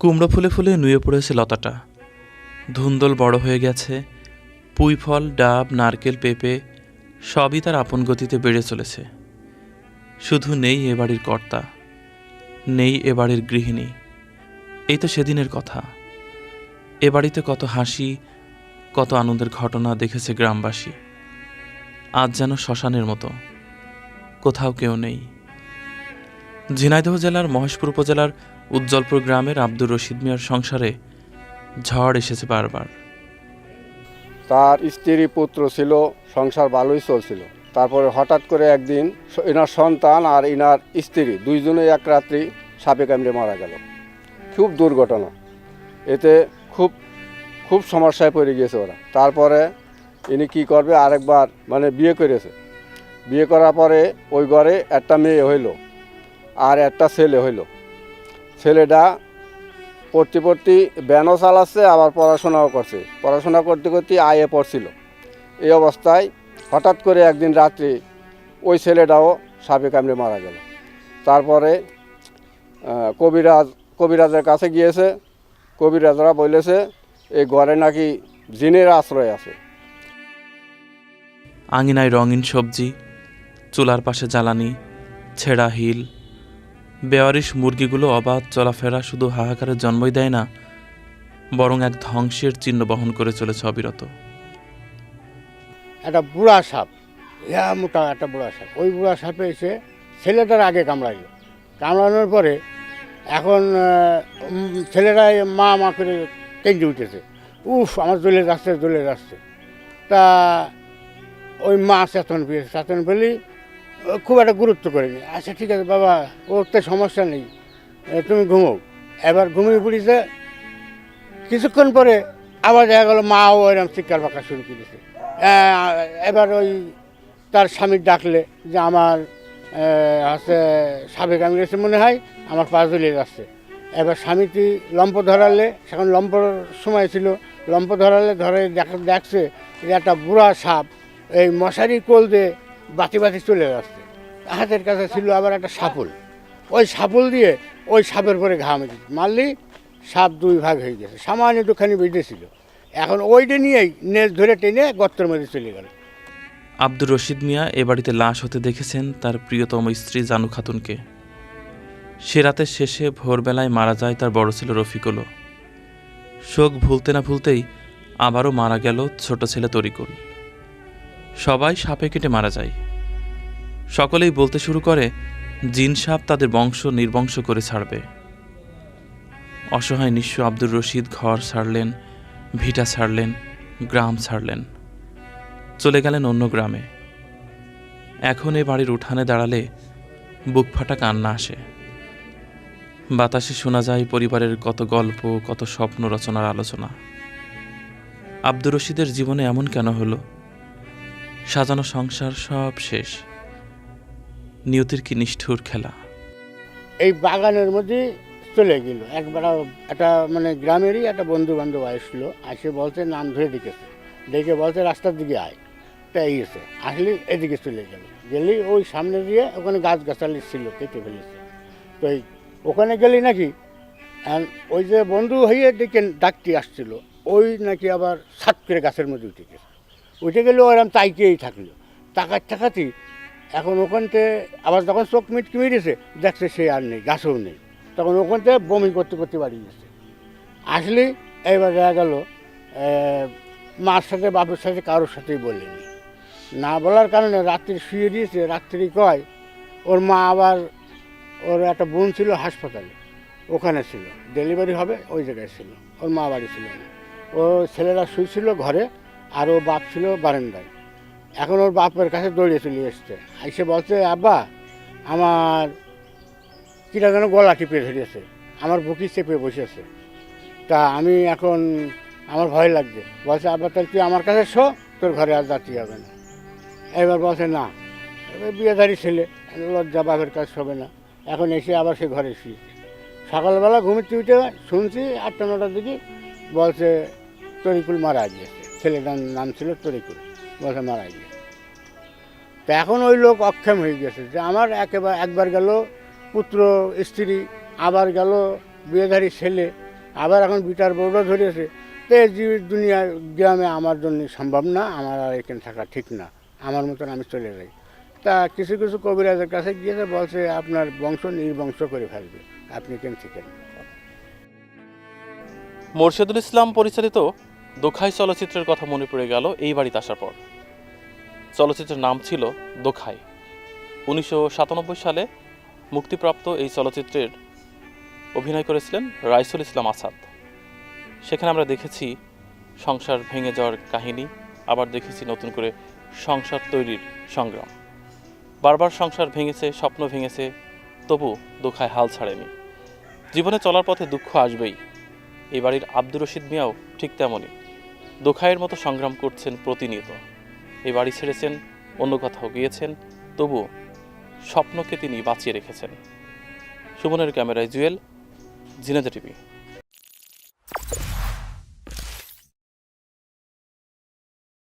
কুমড়ো ফুলে ফুলে নুয়ে পড়েছে লতাটা। ধুন্দল বড় হয়ে গেছে, পুঁই ফল, ডাব, নারকেল, পেঁপে সবই তার আপন গতিতে বেড়ে চলেছে। শুধু নেই এ বাড়ির কর্তা, নেই এ বাড়ির গৃহিণী, এই তো সেদিনের কথা। এ বাড়িতে কত হাসি, কত আনন্দের ঘটনা দেখেছে গ্রামবাসী। আজ যেন শ্মশানের মতো, কোথাও কেউ নেই। ঝিনাইদহ জেলার মহেশপুর উপজেলার উজ্জ্বলপুর গ্রামের আব্দুর রশিদ মিয়ার সংসারে ঝড় এসেছে বারবার। তার স্ত্রী পুত্র ছিল, সংসার ভালোই চলছিল। তারপরে হঠাৎ করে একদিন এনার সন্তান আর এনার স্ত্রী দুইজনে এক রাত্রি সাপে কামড়ে মারা গেল। খুব দুর্ঘটনা। এতে খুব খুব সমস্যায় পড়ে গিয়েছে ওরা। তারপরে ইনি কি করবে, আরেকবার মানে বিয়ে করেছে। বিয়ে করার পরে ওই ঘরে একটা মেয়ে হইল, আর একটা ছেলে হইল। ছেলেটা পড়তে পড়তে ব্যানও চালাচ্ছে, আবার পড়াশোনাও করছে। পড়াশোনা করতে করতে আয়ে পড়ছিল। এই অবস্থায় হঠাৎ করে একদিন রাত্রে ওই ছেলেটাও সাপে কামড়ে মারা গেল। তারপরে কবিরাজ, কবিরাজের কাছে গিয়েছে। কবিরাজরা বলেছে, এই ঘরে নাকি জিনের আশ্রয় আছে। আঙিনায় রঙিন সবজি, চুলার পাশে জ্বালানি, ছেঁড়া হিল বেয়ারিশ মুরগিগুলো অবাধ চলাফেরা শুধু হাহাকারের জন্মই দেয় না বরং এক ধ্বংসের চিহ্ন বহন করে চলেছে অবিরত। একটা বুড়া সাপ ইয়া মোটা একটা বুড়া সাপ। ওই বুড়া সাপে এসে ছেলেটার আগে কামড়াইলো। কামড়ানোর পরে এখন আহ, উম, ছেলেটা মা মা করে কেঁদে উঠেছে। উফ আমার জ্বলে যাচ্ছে জ্বলে যাচ্ছে। তা ওই মা চেতন পেয়েছে। চেতন পেলেই খুব একটা গুরুত্ব করেনি। আচ্ছা ঠিক আছে, বাবা, ওর তো সমস্যা নেই। তুমি ঘুমো। এবার ঘুমিয়ে পড়িছে। কিছুক্ষণ পরে আবার দেখা গেলো, মাও এরকম চিৎকার বাঁকা শুরু করেছে এবার ওই তার স্বামীর ডাকলে যে আমার হচ্ছে সাবেক আমি গেছে মনে হয়, আমার পা জ্বলিয়ে যাচ্ছে। এবার স্বামীটি লম্প ধরালে, সেখন লম্পর সময় ছিল, লম্প ধরালে ধরে দেখ- দেখছে যে একটা বুড়া সাপ, এই মশারি কোল দিয়ে বাতি বাতি চলে যাচ্ছে। হাতের কাছে ছিল আবার একটা সাপুল। ওই সাপুল দিয়ে ওই সাপের পরে ঘা মেরেছে। মারলি, সাপ দুই ভাগ হয়ে গেছে। সামান্য একটুখানি বেঁধেছিল এখন ওইটা নিয়েই নেল ধরে টেনে গর্তের মধ্যে চলে গেল। আব্দুর রশিদ মিয়া এ বাড়িতে লাশ হতে দেখেছেন তার প্রিয়তম স্ত্রী জানু খাতুনকে। সে রাতের শেষে ভোরবেলায় মারা যায় তার বড় ছেলে রফিকুলও। শোক ভুলতে না ভুলতেই আবারও মারা গেল ছোট ছেলে তরিকুল। সবাই সাপে কেটে মারা যায়। সকলেই বলতে শুরু করে, জিন সাপ তাদের বংশ নির্বংশ করে ছাড়বে। অসহায় নিঃস্ব আব্দুর রশিদ ঘর ছাড়লেন, ভিটা ছাড়লেন, গ্রাম ছাড়লেন, চলে গেলেন অন্য গ্রামে। এখন এ বাড়ির উঠানে দাঁড়ালে বুক ফাটা কান্না আসে। বাতাসে শোনা যায় পরিবারের কত গল্প, কত স্বপ্ন রচনার আলোচনা। আব্দুর রশিদের জীবনে এমন কেন হলো? সাজানো সংসার সব শেষ। নিয়তির কি নিষ্ঠুর খেলা। এই বাগানের মধ্যে চলে গেল। একবার একটা মানে গ্রামেরই একটা বন্ধু বান্ধব আসলো। আসে বলছে, নাম ধরে ডেকেছে। ডেকে বলছে, রাস্তার দিকে আয়। তা এসে আসলে এদিকে চলে গেল। গেলেই ওই সামনে দিয়ে ওখানে গাছ গাছালি ছিল, কেটে ফেলেছে। তো ওখানে গেলি নাকি? ওই যে বন্ধু হয়ে ডেকে ডাকতে আসছিল। ওই নাকি আবার সাত করে গাছের মধ্যে উঠে গেছে। উঠে গেলে ওরম তাইকেই থাকল। তাকার থাকাতেই এখন ওখানতে আবার যখন চোখ মিটকে মিটেছে দেখছে সে আর নেই, গাছও নেই। তখন ওখান থেকে বমি করতে করতে বাড়ি গেছে। আসলে এইবার দেখা গেল মার সাথে বাপের সাথে কারোর সাথেই বলেনি। না বলার কারণে রাত্রি শুয়ে দিয়েছে রাত্রি কয়, ওর মা আবার ওর একটা বোন ছিল হাসপাতালে, ওখানে ছিল। ডেলিভারি হবে ওই জায়গায় ছিল, ওর মা বাড়ি ছিল না। ও ছেলেরা শুয়েছিল ঘরে আর ও বাপ ছিল বারান্দায়। এখন ওর বাপের কাছে দৌড়িয়ে চলে এসছে। এসে বলছে, আব্বা, আমার কীটা যেন গলা টিপে ধরেছে, আমার বুকি চেপে বসেছে। তা আমি এখন, আমার ভয় লাগছে। বলছে, আব্বা, তাহলে তুই আমার কাছে শো, তোর ঘরে আর যাতে হবে না। এবার বলছে, না এবার বিয়েদারি ছেলে, লজ্জা বাপের কাছে হবে না। এখন এসে আবার সে ঘরে শুয়েছে সকালবেলা ঘুমিতে উঠে শুনছি আটটা নটার দিকে বলছে, তরিকুল মারা গিয়েছে ছেলেটার নাম ছিল তরিকুল বলছে মারা গিয়ে তা এখন ওই লোক অক্ষম হয়ে গেছে যে আমার একেবারে একবার গেল, পুত্র, স্ত্রী, আবার গেল, বিয়েধারী ছেলে, আবার এখন বিটার বোর্ডও ধরেছে। তো এই দুনিয়া গ্রামে আমার জন্য সম্ভব না, আমার আর এখানে থাকা ঠিক না, আমার মতন আমি চলে যাই। তা কিছু কিছু কবিরাজের কাছে গিয়েছে, বলছে আপনার বংশ নির্বংশ করে ফেলবে, আপনি কেন থেকে মোর্শেদুল ইসলাম পরিচালিত দোখাই চলচ্চিত্রের কথা মনে পড়ে গেল, এই বাড়িতে আসার পর। চলচ্চিত্রের নাম ছিল দোখাই। উনিশশো সাতানব্বই সালে মুক্তিপ্রাপ্ত এই চলচ্চিত্রের অভিনয় করেছিলেন রাইসুল ইসলাম আসাদ। সেখানে আমরা দেখেছি সংসার ভেঙে যাওয়ার কাহিনী, আবার দেখেছি নতুন করে সংসার তৈরির সংগ্রাম। বারবার সংসার ভেঙেছে, স্বপ্ন ভেঙেছে, তবু দোখায় হাল ছাড়েনি। জীবনে চলার পথে দুঃখ আসবেই। এই বাড়ির আব্দুর রশিদ মিয়াও ঠিক তেমনই। দোখাইয়ের মতো সংগ্রাম করছেন প্রতিনিয়ত। এই বাড়ি ছেড়েছেন, অন্য কোথাও গিয়েছেন তবু স্বপ্নকে তিনি বাঁচিয়ে রেখেছেন। সুমনের ক্যামেরায় জুয়েল জিনেদা টিভি।